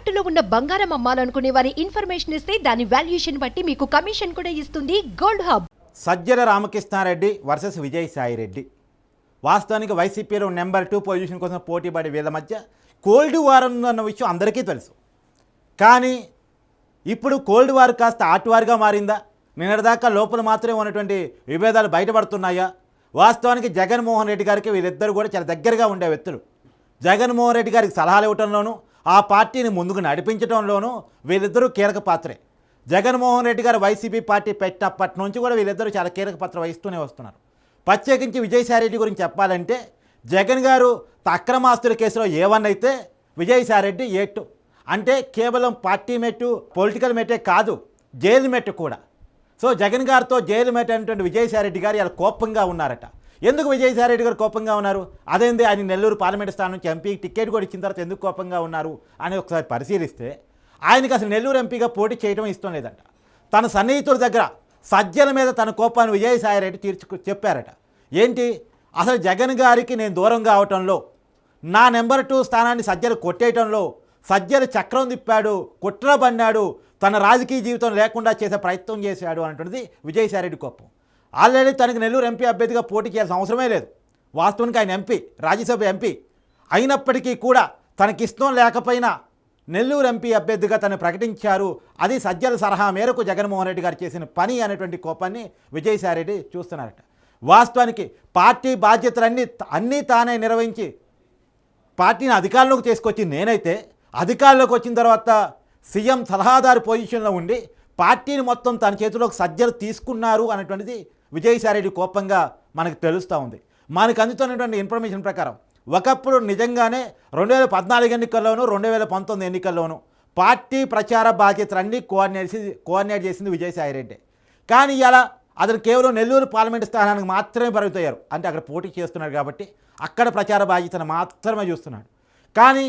తాకట్టులో ఉన్న బంగారం అమ్మాలనుకునే వారి ఇన్ఫర్మేషన్ ఇస్తే దాని వాల్యుయేషన్ బట్టి మీకు కమిషన్ కూడా ఇస్తుంది gold hub. Sajjala Ramakrishnareddy versus Vijayasaireddy వాస్తవానికి వైసీపీలో నెంబర్ టూ పొజిషన్ కోసం పోటీ పడే వీళ్ళ మధ్య కోల్డ్ వార్ ఉందన్న విషయం అందరికీ తెలుసు. కానీ ఇప్పుడు కోల్డ్ వార్ కాస్త హాట్ వార్గా మారిందా? నిన్నటిదాకా లోపల మాత్రమే ఉన్నటువంటి విభేదాలు బయటపడుతున్నాయా? వాస్తవానికి జగన్మోహన్ రెడ్డి గారికి వీళ్ళిద్దరూ కూడా చాలా దగ్గరగా ఉండే వ్యక్తులు. జగన్మోహన్ రెడ్డి గారికి సలహాలు ఇవ్వటంలోనూ ఆ పార్టీని ముందుకు నడిపించడంలోనూ వీళ్ళిద్దరూ కీలక పాత్రే. జగన్మోహన్ రెడ్డి గారు వైసీపీ పార్టీ పెట్టినప్పటి నుంచి కూడా వీళ్ళిద్దరూ చాలా కీలక పాత్ర వహిస్తూనే వస్తున్నారు. ప్రత్యేకించి విజయసాయిరెడ్డి గురించి చెప్పాలంటే జగన్ గారు అక్రమాస్తుల కేసులో ఏవన్నైతే వన్ రెడ్డి విజయసాయిరెడ్డి అంటే కేవలం పార్టీ మెట్టు పొలిటికల్ మెట్టే కాదు జైలు మెట్టు కూడా. సో జగన్ గారితో జైలు మెట్టు అనేటువంటి విజయసాయిరెడ్డి గారు ఇలా కోపంగా ఉన్నారట. ఎందుకు విజయసాయిరెడ్డి గారు కోపంగా ఉన్నారు? అదేంది ఆయన నెల్లూరు పార్లమెంట్ స్థానం నుంచి ఎంపీ టికెట్ కూడా ఇచ్చిన తర్వాత ఎందుకు కోపంగా ఉన్నారు అని ఒకసారి పరిశీలిస్తే ఆయనకి అసలు నెల్లూరు ఎంపీగా పోటీ చేయడం ఇష్టం లేదంట. తన సన్నిహితుల దగ్గర సజ్జల మీద తన కోపాన్ని విజయసాయిరెడ్డి తీర్చు చెప్పారట. ఏంటి? అసలు జగన్ గారికి నేను దూరం కావటంలో నా నెంబర్ టూ స్థానాన్ని సజ్జలు కొట్టేయటంలో సజ్జలు చక్రం తిప్పాడు కుట్ర పన్నాడు తన రాజకీయ జీవితం లేకుండా చేసే ప్రయత్నం చేశాడు అంటున్నది విజయసాయిరెడ్డి కోపం. ఆల్రెడీ తనకు నెల్లూరు ఎంపీ అభ్యర్థిగా పోటీ చేయాల్సిన అవసరమే లేదు. వాస్తవానికి ఆయన ఎంపీ రాజ్యసభ ఎంపీ. అయినప్పటికీ కూడా తనకిష్టం లేకపోయినా నెల్లూరు ఎంపీ అభ్యర్థిగా తను ప్రకటించారు. అది సజ్జల సలహా మేరకు జగన్మోహన్ రెడ్డి గారు చేసిన పని అనేటువంటి కోపాన్ని విజయసాయిరెడ్డి చూస్తున్నారట. వాస్తవానికి పార్టీ బాధ్యతలన్నీ అన్నీ తానే నిర్వహించి పార్టీని అధికారంలోకి తీసుకొచ్చి నేనైతే అధికారంలోకి వచ్చిన తర్వాత సీఎం సలహాదారు పొజిషన్లో ఉండి పార్టీని మొత్తం తన చేతిలోకి సజ్జలు తీసుకున్నారు అనేటువంటిది విజయసాయిరెడ్డి కోపంగా మనకు తెలుస్తూ ఉంది. మనకు అందుతున్నటువంటి ఇన్ఫర్మేషన్ ప్రకారం ఒకప్పుడు నిజంగానే రెండు వేల పద్నాలుగు ఎన్నికల్లోనూ రెండు వేల పంతొమ్మిది ఎన్నికల్లోనూ పార్టీ ప్రచార బాధ్యతలన్నీ కోఆర్డినేట్ కోఆర్డినేట్ చేసింది విజయసాయిరెడ్డి. కానీ ఇలా అతను కేవలం నెల్లూరు పార్లమెంట్ స్థానానికి మాత్రమే పరిమితయ్యారు అంటే అక్కడ పోటీ చేస్తున్నాడు కాబట్టి అక్కడ ప్రచార బాధ్యతను మాత్రమే చూస్తున్నాడు. కానీ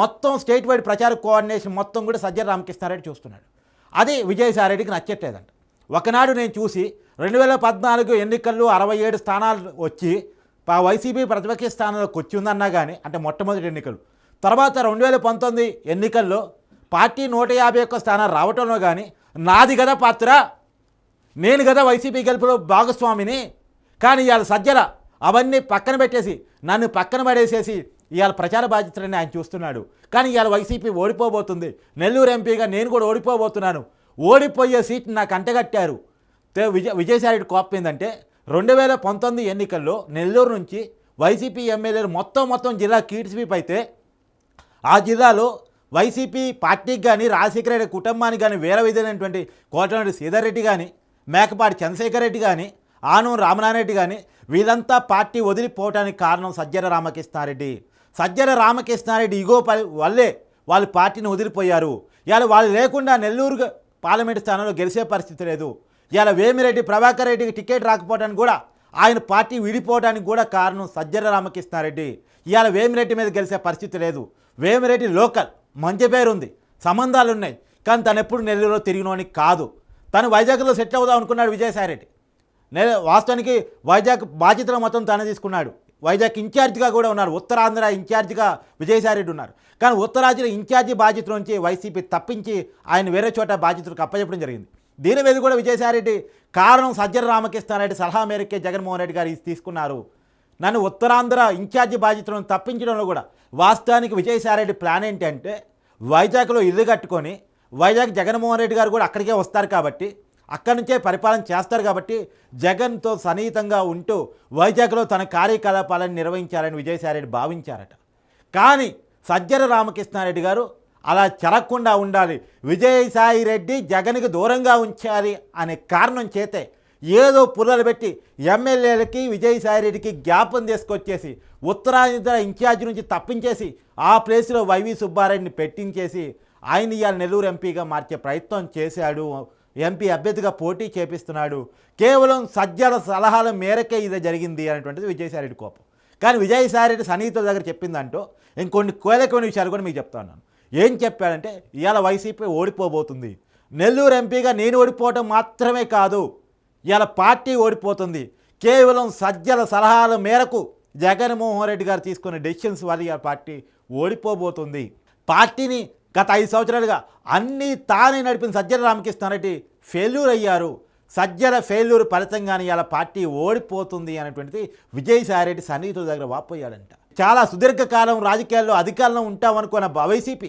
మొత్తం స్టేట్ వైడ్ ప్రచార కోఆర్డినేషన్ మొత్తం కూడా సజ్జన రామకృష్ణారెడ్డి చూస్తున్నాడు. అది విజయసాయిరెడ్డికి నచ్చట్లేదంట. ఒకనాడు నేను చూసి రెండు వేల పద్నాలుగు ఎన్నికల్లో అరవై ఏడు స్థానాలు వచ్చి వైసీపీ ప్రతిపక్ష స్థానంలోకి వచ్చి ఉందన్నా కానీ అంటే మొట్టమొదటి ఎన్నికలు. తర్వాత రెండు వేల పంతొమ్మిది ఎన్నికల్లో పార్టీ నూట యాభై ఒక్క స్థానాలు రావటంలో కానీ నాది కదా పాత్ర నేను కదా వైసీపీ గెలుపులో భాగస్వామిని కానీ ఇవాళ సజ్జల అవన్నీ పక్కన పెట్టేసి నన్ను పక్కన పడేసేసి ఇవాళ ప్రచార బాధ్యతలని ఆయన చూస్తున్నాడు. కానీ ఇవాళ వైసీపీ ఓడిపోబోతుంది. నెల్లూరు ఎంపీగా నేను కూడా ఓడిపోబోతున్నాను. ఓడిపోయే సీట్ నాకు అంటగట్టారు. విజయ విజయసాయి కోపం ఏంటంటే రెండు వేల పంతొమ్మిది ఎన్నికల్లో నెల్లూరు నుంచి వైసీపీ ఎమ్మెల్యేలు మొత్తం మొత్తం జిల్లా కీడ్స్వీప్ అయితే ఆ జిల్లాలో వైసీపీ పార్టీకి కానీ రాజశేఖర రెడ్డి కుటుంబానికి కానీ వేరే విధమైనటువంటి కోటరెడ్డి శ్రీధర్ కానీ మేకపాటి చంద్రశేఖర్ రెడ్డి కానీ ఆనం రామనారెడ్డి కానీ వీళ్ళంతా పార్టీ వదిలిపోవడానికి కారణం సజ్జల రామకృష్ణారెడ్డి. సజ్జల రామకృష్ణారెడ్డి ఇగో ప- వల్లే వాళ్ళు పార్టీని వదిలిపోయారు. ఇవాళ వాళ్ళు లేకుండా నెల్లూరు పార్లమెంటు స్థానంలో గెలిచే పరిస్థితి లేదు. ఇలా వేమిరెడ్డి ప్రభాకర్ రెడ్డికి టికెట్ రాకపోవడానికి కూడా ఆయన పార్టీ విడిపోవడానికి కూడా కారణం సజ్జల రామకృష్ణారెడ్డి. ఇవాళ వేమిరెడ్డి మీద గెలిచే పరిస్థితి లేదు. వేమిరెడ్డి లోకల్ మంచి పేరు ఉంది సంబంధాలు ఉన్నాయి కానీ తను ఎప్పుడు నెల్లూరులో తిరిగినోని కాదు. తను వైజాగ్లో సెటిల్ అవుదాం అనుకున్నాడు విజయసాయిరెడ్డి. నే వాస్తవానికి వైజాగ్ బాధ్యతలు మొత్తం తనే తీసుకున్నాడు. వైజాగ్ ఇన్ఛార్జిగా కూడా ఉన్నారు ఉత్తరాంధ్ర ఇన్ఛార్జిగా విజయసాయిరెడ్డి ఉన్నారు. కానీ ఉత్తరాంధ్ర ఇన్ఛార్జి బాధ్యత నుంచి వైసీపీ తప్పించి ఆయన వేరే చోట బాధ్యతలకు అప్పచెప్పడం జరిగింది. దీని మీద కూడా విజయసాయిరెడ్డి కారణం సజ్జల రామకృష్ణారెడ్డి సలహా మేరకే జగన్మోహన్ రెడ్డి గారు ఇది తీసుకున్నారు. నన్ను ఉత్తరాంధ్ర ఇన్ఛార్జి బాధ్యతలను తప్పించడంలో కూడా వాస్తవానికి విజయసాయిరెడ్డి ప్లాన్ ఏంటంటే వైజాగ్లో ఇల్లు కట్టుకొని వైజాగ్ జగన్మోహన్ రెడ్డి గారు కూడా అక్కడికే వస్తారు కాబట్టి అక్కడి నుంచే పరిపాలన చేస్తారు కాబట్టి జగన్తో సన్నిహితంగా ఉంటూ వైజాగ్లో తన కార్యకలాపాలను నిర్వహించాలని విజయసాయిరెడ్డి భావించారట. కానీ సజ్జల రామకృష్ణారెడ్డి గారు అలా చెరక్కుండా ఉండాలి. విజయసాయి రెడ్డి జగన్కి దూరంగా ఉంచాలి అనే కారణం చేతే ఏదో పుల్లలు పెట్టి ఎమ్మెల్యేలకి విజయసాయి రెడ్డికి జ్ఞాపం తీసుకొచ్చేసి ఉత్తరాంధ్ర ఇన్ఛార్జ్ నుంచి తప్పించేసి ఆ ప్లేస్లో వైవి సుబ్బారెడ్డిని పెట్టించేసి ఆయన ఇవాళ నెల్లూరు ఎంపీగా మార్చే ప్రయత్నం చేశాడు. ఎంపీ అభ్యర్థిగా పోటీ చేపిస్తున్నాడు. కేవలం సజ్జల సలహాల మేరకే ఇది జరిగింది అనేటువంటిది విజయసాయిరెడ్డి కోపం. కానీ విజయసాయిరెడ్డి సన్నిహితుల దగ్గర చెప్పిందంటూ ఇంకొన్ని కోలకమైన విషయాలు కూడా మీకు చెప్తాను ఏం చెప్పాడంటే ఇవాళ వైసీపీ ఓడిపోబోతుంది. నెల్లూరు ఎంపీగా నేను ఓడిపోవటం మాత్రమే కాదు ఇవాళ పార్టీ ఓడిపోతుంది. కేవలం సజ్జల సలహాల మేరకు జగన్మోహన్ రెడ్డి గారు తీసుకున్న డెసిషన్స్ వల్ల ఇవాళ పార్టీ ఓడిపోబోతుంది. పార్టీని గత ఐదు సంవత్సరాలుగా అన్నీ తానే నడిపిన సజ్జల రామకృష్ణారెడ్డి ఫెయిల్యూర్ అయ్యారు. సజ్జల ఫెయిల్యూర్ ఫలితంగానే ఇలా పార్టీ ఓడిపోతుంది అనేటువంటిది విజయసాయిరెడ్డి సన్నిహితుల దగ్గర వాపోయాడంట. చాలా సుదీర్ఘకాలం రాజకీయాల్లో అధికారంలో ఉంటామనుకున్న వైసీపీ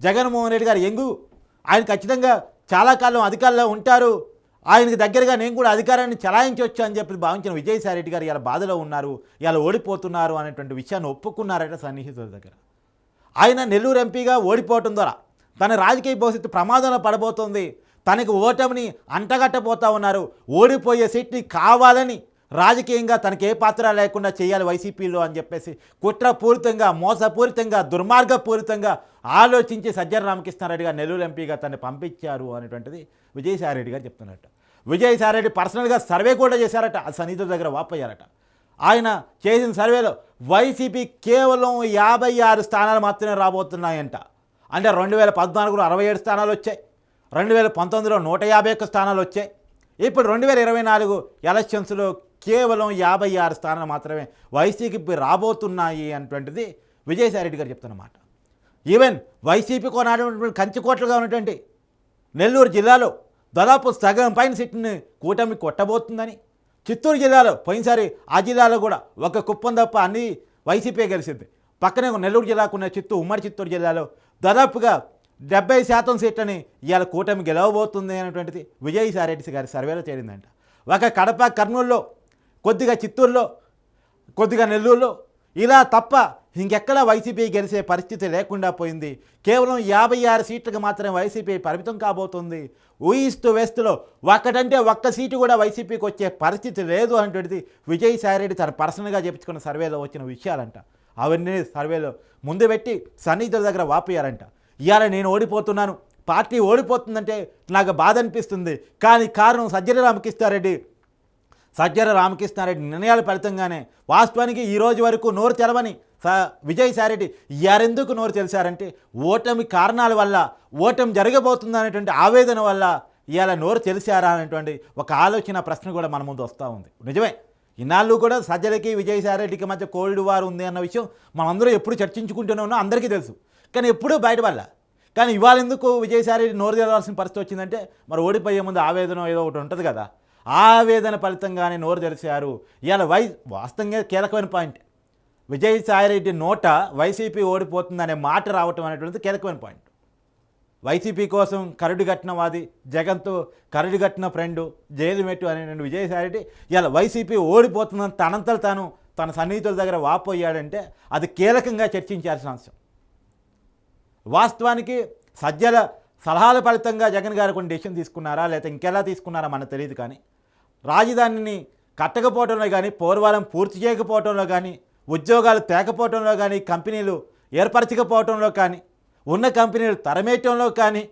జగన్మోహన్ రెడ్డి గారు ఎంగు ఆయన ఖచ్చితంగా చాలా కాలం అధికారంలో ఉంటారు. ఆయనకి దగ్గరగా నేను కూడా అధికారాన్ని చలాయించవచ్చు అని చెప్పి భావించిన విజయసాయి రెడ్డి గారు ఇలా బాధలో ఉన్నారు. ఇలా ఓడిపోతున్నారు అనేటువంటి విషయాన్ని ఒప్పుకున్నారట సన్నిహితుల దగ్గర. ఆయన నెల్లూరు ఎంపీగా ఓడిపోవటం ద్వారా తన రాజకీయ భవిష్యత్తు ప్రమాదంలో పడబోతోంది. తనకు ఓటమిని అంటగట్టబోతా ఉన్నారు. ఓడిపోయే సీట్ని కావాలని రాజకీయంగా తనకి ఏ పాత్ర లేకుండా చేయాలి వైసీపీలో అని చెప్పేసి కుట్రపూరితంగా మోసపూరితంగా దుర్మార్గపూరితంగా ఆలోచించి సజ్జన రామకృష్ణారెడ్డి గారు నెల్లూరు ఎంపీగా తనని పంపించారు అనేటువంటిది విజయసాయిరెడ్డి గారు చెప్తున్నట్ట. విజయసాయిరెడ్డి పర్సనల్గా సర్వే కూడా చేశారట. ఆ సన్నిధుల దగ్గర వాపయ్యారట ఆయన చేసిన సర్వేలో వైసీపీ కేవలం యాభై ఆరు స్థానాలు మాత్రమే రాబోతున్నాయంట. అంటే రెండు వేల పద్నాలుగులో అరవై ఏడు స్థానాలు వచ్చాయి. రెండు వేల పంతొమ్మిదిలో నూట యాభై ఒక్క స్థానాలు వచ్చాయి. ఇప్పుడు రెండు వేల ఇరవై నాలుగు ఎలక్షన్స్లో కేవలం యాభై ఆరు స్థానాలు మాత్రమే వైసీపీ రాబోతున్నాయి అనేటువంటిది విజయసాయిరెడ్డి గారు చెప్తున్నమాట ఈవెన్ వైసీపీ కొనాడినటువంటి కంచికోట్లుగా ఉన్నటువంటి నెల్లూరు జిల్లాలో దాదాపు సగం పైన సీట్ని కూటమి కొట్టబోతుందని చిత్తూరు జిల్లాలో పోయినసారి ఆ జిల్లాలో కూడా ఒక కుప్పం తప్ప అన్ని వైసీపీ గెలిచింది. పక్కనే నెల్లూరు జిల్లాకు ఉన్న చిత్తూరు ఉమ్మడి చిత్తూరు జిల్లాలో దాదాపుగా డెబ్బై శాతం సీట్లని ఇవాళ కూటమి గెలవబోతుంది అనేటువంటిది విజయసాయిరెడ్డి గారి సర్వేలో చేరిందంట ఒక కడప కర్నూలులో కొద్దిగా చిత్తూరులో కొద్దిగా నెల్లూరులో ఇలా తప్ప ఇంకెక్కడ వైసీపీ గెలిచే పరిస్థితి లేకుండా పోయింది. కేవలం యాభై ఆరు సీట్లకు మాత్రమే వైసీపీ పరిమితం కాబోతుంది. ఊయిస్తూ వేస్తులో ఒక్కటంటే ఒక్క సీటు కూడా వైసీపీకి వచ్చే పరిస్థితి లేదు అనేటువంటిది విజయసాయిరెడ్డి తన పర్సనల్గా చెప్పుకున్న సర్వేలో వచ్చిన విషయాలంట. అవన్నీ సర్వేలో ముందు పెట్టి సన్నిహితుల దగ్గర వాపోయారంట ఇవాళ నేను ఓడిపోతున్నాను. పార్టీ ఓడిపోతుందంటే నాకు బాధ అనిపిస్తుంది. కానీ కారణం సజ్జల రామకృష్ణారెడ్డి సజ్జర రామకృష్ణారెడ్డి నిర్ణయాల ఫలితంగానే వాస్తవానికి ఈ రోజు వరకు నోరు తెలవని స విజయసాయిరెడ్డి యారెందుకు నోరు తెలిసారంటే ఓటమి కారణాల వల్ల ఓటమి జరగబోతుంది అనేటువంటి ఆవేదన వల్ల ఇవాళ నోరు తెలిసారా అనేటువంటి ఒక ఆలోచన ప్రశ్న కూడా మన ముందు వస్తూ ఉంది. నిజమే. ఇన్నాళ్ళు కూడా సజ్జలకి విజయసాయిరెడ్డికి మధ్య కోల్డ్ వార్ ఉంది అన్న విషయం మనందరూ ఎప్పుడు చర్చించుకుంటూనే ఉన్నాం అందరికీ తెలుసు. కానీ ఎప్పుడూ బయటపడల. కానీ ఇవాళ ఎందుకు విజయసాయిరెడ్డి నోరు తెలవాల్సిన పరిస్థితి వచ్చిందంటే మరి ఓడిపోయే ముందు ఆవేదన ఏదో ఒకటి ఉంటుంది కదా. ఆవేదన ఫలితంగానే నోరు తెరిచారు ఇలా వై వాస్తవంగా కీలకమైన పాయింట్. విజయసాయిరెడ్డి నోట వైసీపీ ఓడిపోతుందనే మాట రావటం అనేటువంటిది కీలకమైన పాయింట్. వైసీపీ కోసం కరడు కట్టిన వాది జగన్తో కరడు కట్టిన ఫ్రెండు జైలుమెట్టు అనేటువంటి విజయసాయిరెడ్డి ఇలా వైసీపీ ఓడిపోతుందని తనంతలు తాను తన సన్నిహితుల దగ్గర వాపోయాడంటే అది కీలకంగా చర్చించాల్సిన అంశం. వాస్తవానికి సజ్జల సలహాల ఫలితంగా జగన్ గారు కొన్ని డెసిషన్ తీసుకున్నారా లేకపోతే ఇంకెలా తీసుకున్నారా మనకు తెలియదు కానీ రాజధానిని కట్టకపోవడంలో కానీ పోర్వాలం పూర్తి చేయకపోవడంలో కానీ ఉద్యోగాలు తేకపోవడంలో కానీ కంపెనీలు ఏర్పరచకపోవడంలో కానీ ఉన్న కంపెనీలు తరమేయటంలో కానీ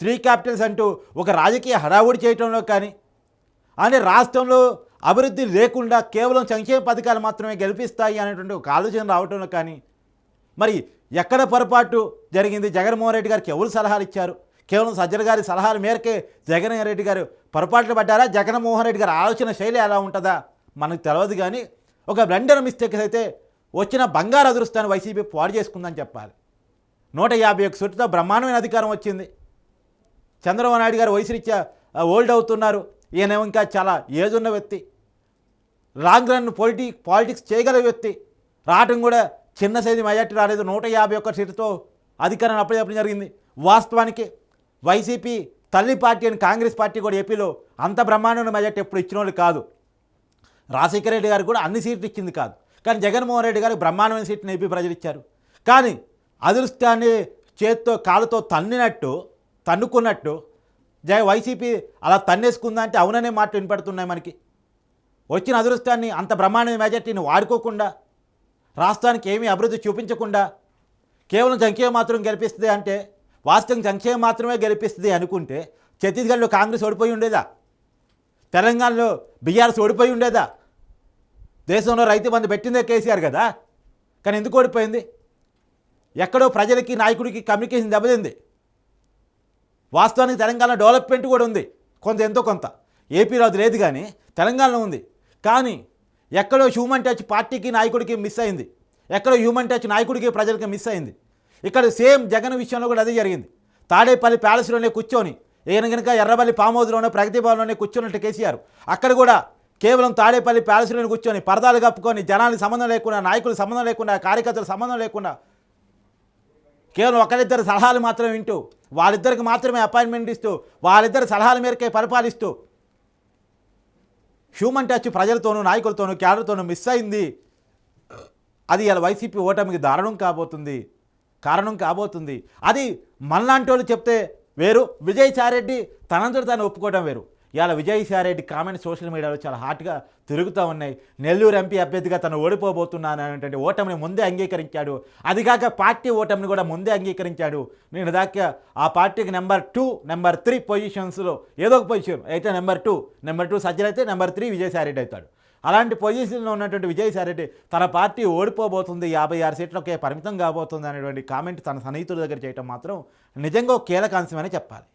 త్రీ క్యాపిటల్స్ అంటూ ఒక రాజకీయ హడావుడి చేయటంలో కానీ అనే రాష్ట్రంలో అభివృద్ధి లేకుండా కేవలం సంక్షేమ పథకాలు మాత్రమే గెలిపిస్తాయి అనేటువంటి ఒక ఆలోచన రావటంలో కానీ మరి ఎక్కడ పొరపాటు జరిగింది? జగన్మోహన్ రెడ్డి గారికి ఎవరు సలహాలు ఇచ్చారు? కేవలం సజ్జల గారి సలహాల మేరకే జగన్ రెడ్డి గారు పొరపాట్లు పడ్డారా? జగన్మోహన్ రెడ్డి గారి ఆలోచన శైలి ఎలా ఉంటుందా? మనకు తెలియదు కానీ ఒక బ్లండర్ మిస్టేక్స్ అయితే వచ్చిన బంగారు అదృష్టాన్ని వైసీపీ పాడు చేసుకుందని చెప్పాలి. నూట యాభై ఒక్క సొట్టుతో బ్రహ్మాండమైన అధికారం వచ్చింది. చంద్రబాబు నాయుడు గారు వయసురీత్యా ఆ, ఓల్డ్ అవుతున్నారు. ఈయన ఇంకా చాలా ఏజ్ ఉన్న వ్యక్తి. లాంగ్ రన్ పొలిటి పాలిటిక్స్ చేయగల వ్యక్తి. రావటం కూడా చిన్న సైజు మెజార్టీ రాలేదు. నూట యాభై ఒక్క సీటుతో అధికారం అప్పుడప్పుడు జరిగింది. వాస్తవానికి వైసీపీ తల్లి పార్టీ అని కాంగ్రెస్ పార్టీ కూడా ఏపీలో అంత బ్రహ్మాండమైన మెజార్టీ ఎప్పుడు ఇచ్చిన వాళ్ళు కాదు. రాజశేఖర రెడ్డి గారు కూడా అన్ని సీట్లు ఇచ్చింది కాదు. కానీ జగన్మోహన్ రెడ్డి గారికి బ్రహ్మాండమైన సీట్ని ఏపీ ప్రజలు ఇచ్చారు. కానీ అదృష్టాన్ని చేత్తో కాలుతో తన్నినట్టు తన్నుకున్నట్టు జగ వైసీపీ అలా తన్నేసుకుందా అంటే అవుననే మాట వినపడుతున్నాయి మనకి. వచ్చిన అదృష్టాన్ని అంత బ్రహ్మాండమైన మెజార్టీని వాడుకోకుండా రాష్ట్రానికి ఏమీ అభివృద్ధి చూపించకుండా కేవలం సంఖ్య మాత్రం గెలిపిస్తుంది అంటే వాస్తవం సంక్షేమం మాత్రమే గెలిపిస్తుంది అనుకుంటే ఛత్తీస్గఢ్లో కాంగ్రెస్ ఓడిపోయి ఉండేదా? తెలంగాణలో బీఆర్ఎస్ ఓడిపోయి ఉండేదా? దేశంలో రైతు బంధు పెట్టిందే కేసీఆర్ కదా? కానీ ఎందుకు ఓడిపోయింది? ఎక్కడో ప్రజలకి నాయకుడికి కమ్యూనికేషన్ దెబ్బతింది. వాస్తవానికి తెలంగాణ డెవలప్మెంట్ కూడా ఉంది. కొంత ఎంతో కొంత. ఏపీలో అది లేదు కానీ తెలంగాణలో ఉంది. కానీ ఎక్కడో హ్యూమన్ టచ్ పార్టీకి నాయకుడికి మిస్ అయింది. ఎక్కడో హ్యూమన్ టచ్ నాయకుడికి ప్రజలకి మిస్ అయింది. ఇక్కడ సేమ్ జగన్ విషయంలో కూడా అదే జరిగింది. తాడేపల్లి ప్యాలెస్లోనే కూర్చొని ఈయన కనుక ఎర్రబల్లి ఫామ్ ప్రగతి భవన్లోనే కూర్చున్నట్టు కేసీఆర్. అక్కడ కూడా కేవలం తాడేపల్లి ప్యాలెస్లోనే కూర్చొని పరదాలు కప్పుకొని జనానికి సంబంధం లేకుండా నాయకులు సంబంధం లేకుండా కార్యకర్తల సంబంధం లేకుండా కేవలం ఒకరిద్దరు సలహాలు మాత్రమే వింటూ వాళ్ళిద్దరికి మాత్రమే అపాయింట్మెంట్ ఇస్తూ వాళ్ళిద్దరి సలహాల మేరకే పరిపాలిస్తూ హ్యూమన్ టచ్ ప్రజలతోనూ నాయకులతోనూ క్యాడర్తోనూ మిస్ అయింది. అది ఇలా వైసీపీ ఓటమికి దారుణం కాబోతుంది. కారణం కాబోతుంది. అది మనలాంటి వాళ్ళు చెప్తే వేరు విజయసాయిరెడ్డి తనంతట తాను ఒప్పుకోవడం వేరు. ఇవాళ విజయసాయిరెడ్డి కామెంట్ సోషల్ మీడియాలో చాలా హాట్గా తిరుగుతూ ఉన్నాయి. నెల్లూరు ఎంపీ అభ్యర్థిగా తను ఓడిపోబోతున్నాను అనేటువంటి ఓటమిని ముందే అంగీకరించాడు. అదిగాక పార్టీ ఓటమిని కూడా ముందే అంగీకరించాడు. నేను దాకా ఆ పార్టీకి నెంబర్ టూ నెంబర్ త్రీ పొజిషన్స్లో ఏదో ఒక పొజిషన్ అయితే నెంబర్ టూ నెంబర్ టూ సజ్జలు అయితే నెంబర్ త్రీ విజయసాయిరెడ్డి అవుతాడు. అలాంటి పొజిషన్లో ఉన్నటువంటి విజయసాయిరెడ్డి తన పార్టీ ఓడిపోబోతుంది యాభై ఆరు సీట్లకే పరిమితం కాబోతుంది అనేటువంటి కామెంట్ తన సన్నిహితుల దగ్గర చేయటం మాత్రం నిజంగా ఒక కీలక అంశమని చెప్పాలి.